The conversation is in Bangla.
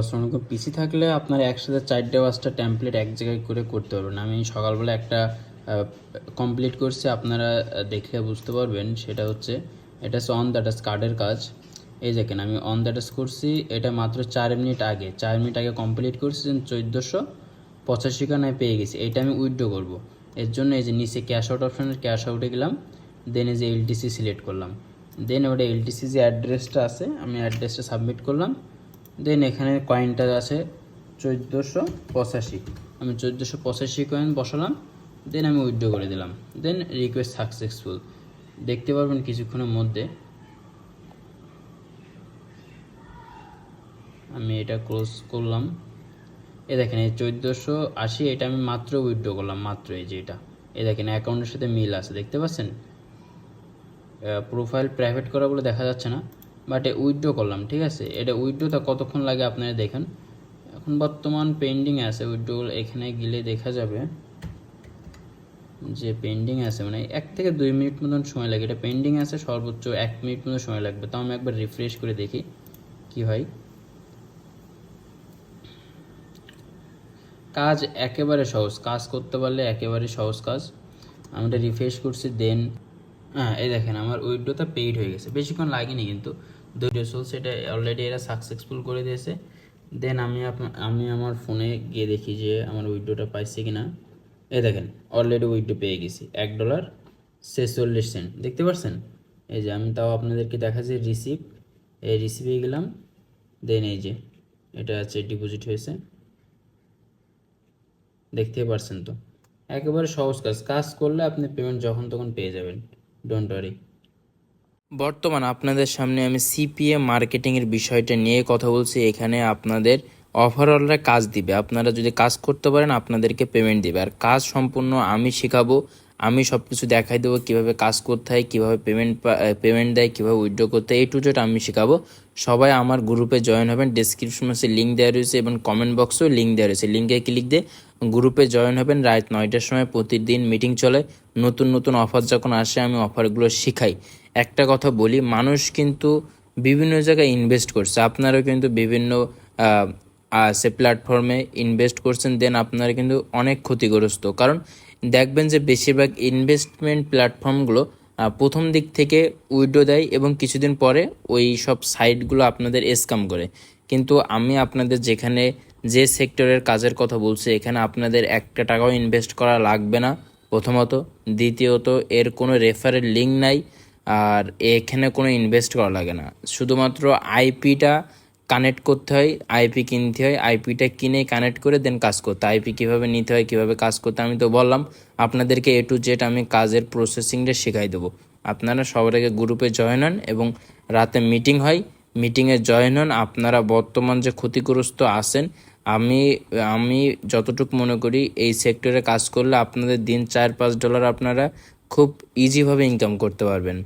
আসসালামু পিসি থাকলে আপনার একসাথে চারটে পাঁচটা টেমপ্লেট এক জায়গায় করে করতে পারবেন। আমি সকালবেলা একটা কমপ্লিট করছি, আপনারা দেখলে বুঝতে পারবেন। সেটা হচ্ছে, এটা হচ্ছে অন দ্যাটাস কার্ডের কাজ। এই দেখেন, আমি অন দ্যাটাস করছি, এটা মাত্র চার মিনিট আগে। চার মিনিট আগে কমপ্লিট করছি চোদ্দোশো পঁচাশি খানায় পেয়ে গেছি। এটা আমি উইথড্র করব। এর জন্য এই যে নিচে ক্যাশ আউট অপশানের ক্যাশ আউটে গেলাম দেন এই যে এলটিসি সিলেক্ট করলাম। দেন ওটা এলটিসি যে অ্যাড্রেসটা আছে, আমি অ্যাড্রেসটা সাবমিট করলাম। দেন এখানে কয়েনটা আছে চোদ্দোশো পঁচাশি। আমি চোদ্দোশো পঁচাশি কয়েন বসালাম দেন আমি উইথড্র করে দিলাম। দেন রিকোয়েস্ট সাকসেসফুল দেখতে পারবেন কিছুক্ষণের মধ্যে আমি এটা ক্লোজ করলাম। এ দেখেন, এই চোদ্দোশো আশি, এটা আমি মাত্র উইথড্র করলাম, মাত্র এই যে এটা। এ দেখেন অ্যাকাউন্টের সাথে মিল আছে, দেখতে পাচ্ছেন? প্রোফাইল প্রাইভেট করা বলে দেখা যাচ্ছে না। বাট এ উইথড্র করলাম, ঠিক আছে? এটা উইথড্রোটা কতক্ষণ লাগে আপনারা দেখেন। এখন বর্তমান পেন্ডিং আছে উইথড্রো এখানে গেলে দেখা যাবে যে পেন্ডিং আছে মানে এক থেকে দুই মিনিট মতন সময় লাগে। এটা পেন্ডিং আছে, সর্বোচ্চ এক মিনিট মতন সময় লাগবে। তাও আমি একবার রিফ্রেশ করে দেখি কি হয়। কাজ একেবারে সহজ, কাজ করতে পারলে একেবারে সহজ কাজ। আমি এটা রিফ্রেশ করছি দেন হ্যাঁ এই দেখেন, আমার উইড্রোটা পেইড হয়ে গেছে। বেশিক্ষণ লাগেনি কিন্তু। দুইটা চলছে এটা অলরেডি এরা সাকসেসফুল করে দিয়েছে। দেন আমি আমি আমার ফোনে গিয়ে দেখি যে আমার উইডোটা পাইছে কি না এই দেখেন অলরেডি উইডো পেয়ে গেছি। এক ডলার ছেচল্লিশ সেন্ট দেখতে পাচ্ছেন এই যে আমি তাও আপনাদেরকে দেখাচ্ছি রিসিভ এই রিসিপে গেলাম। দেন এই যে, এটা আছে ডিপোজিট হয়েছে। দেখতেই পারছেন তো? একেবারে সহজ কাজ। কাজ করলে আপনি পেমেন্ট যখন তখন পেয়ে যাবেন। ডোন্ট ওয়ারি বর্তমান আপনাদের সামনে আমি সিপিএ মার্কেটিংয়ের বিষয়টা নিয়ে কথা বলছি। এখানে আপনাদের ওভারঅলরা কাজ দিবে। আপনারা যদি কাজ করতে পারেন, আপনাদেরকে পেমেন্ট দিবে। আর কাজ সম্পূর্ণ আমি শেখাবো, আমি সব কিছু দেখাই দেবো, কীভাবে কাজ করতে হয়, কীভাবে পেমেন্ট পেমেন্ট দেয়, কীভাবে উইথড্র করতে হয়, এই টু আমি শেখাবো। সবাই আমার গ্রুপে জয়েন হবেন। ডিসক্রিপশন বক্সে লিঙ্ক দেওয়া রয়েছে এবং কমেন্ট বক্সেও লিঙ্ক দেওয়া রয়েছে। লিঙ্কে ক্লিক দিয়ে গ্রুপে জয়েন হবেন। রাত নয়টার সময় প্রতিদিন মিটিং চলে। নতুন নতুন অফার যখন আসে, আমি অফারগুলো শেখাই। একটা কথা বলি, মানুষ কিন্তু বিভিন্ন জায়গায় ইনভেস্ট করছে। আপনারাও কিন্তু বিভিন্ন সে প্ল্যাটফর্মে ইনভেস্ট করছেন দেন আপনারা কিন্তু অনেক ক্ষতিগ্রস্ত। কারণ দেখবেন যে বেশিরভাগ ইনভেস্টমেন্ট প্ল্যাটফর্মগুলো প্রথম দিক থেকে উইডো দেয় এবং কিছুদিন পরে ওই সব সাইটগুলো আপনাদের স্ক্যাম করে। কিন্তু আমি আপনাদের যেখানে যে সেক্টরের কাজের কথা বলছি, এখানে আপনাদের একটা টাকাও ইনভেস্ট করা লাগবে না। প্রথমত। দ্বিতীয়ত, এর কোনো রেফারের লিঙ্ক নাই। আর এখানে কোনো ইনভেস্ট করা লাগে না। শুধুমাত্র আইপিটা কানেক্ট করতে হয় আইপি কিনতে হয় আইপিটা কিনে কানেক্ট করে দেন কাজ করতে আইপি কীভাবে নিতে হয়, কীভাবে কাজ করতে আমি তো বললাম, আপনাদেরকে এ টু জেড আমি কাজের প্রসেসিংটা শেখাই দেবো। আপনারা সবার আগে গ্রুপে জয়েন হন এবং রাতে মিটিং হয় মিটিংয়ে জয়েন হন, আপনারা বর্তমান যে ক্ষতিগ্রস্ত আছেন, আমি আমি যতটুকু মনে করি এই সেক্টরে কাজ করলে আপনাদের দিন চার পাঁচ ডলার আপনারা খুব ইজিভাবে ইনকাম করতে পারবেন।